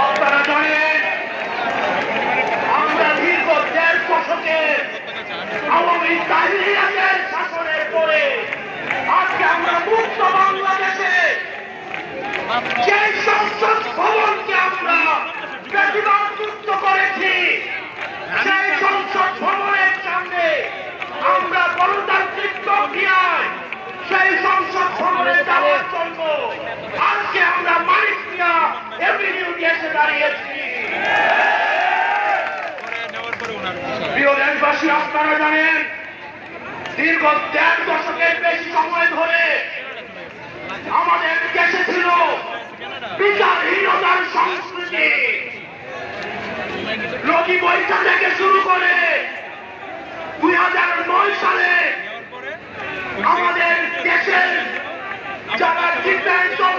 আপনারা জানেন আমরা দীর্ঘ দেড় দশকে আওয়ামী তাহিরিয়ানের শাসনের পরে আজকে আমরা মুক্ত বাংলাদেশে দেশবাসী, আপনারা জানেন, দীর্ঘ দেড় দশকের বেশি সময় ধরে আমাদের দেশে ছিল বিচারহীনতার সংস্কৃতি। রোগী পরীক্ষা থেকে শুরু করে দুই হাজার নয় সালে আমাদের দেশের যারা ডিফেন্স অফ